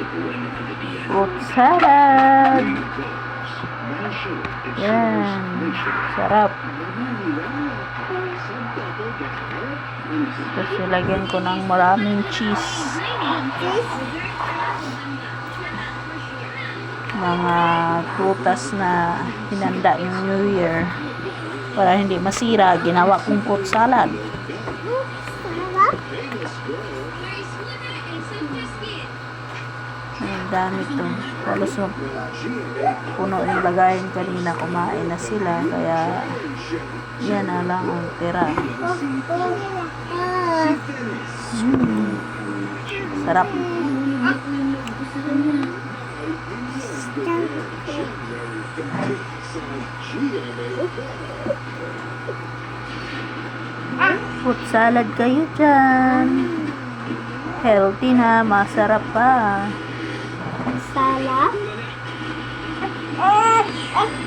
Fruit salad. Yan. Sarap. Tapos ilagyan ko ng maraming cheese. Mga prutas na hinanda ng New Year. Para hindi masira, ginawa kong fruit salad. Sarap. Dami to. Halos puno yung lagayan kanina. Kumain na sila. Kaya yan na lang ang tira. Mm. Sarap. Fruit salad kayo dyan. Healthy na, masarap pa sala. Ah! Ah!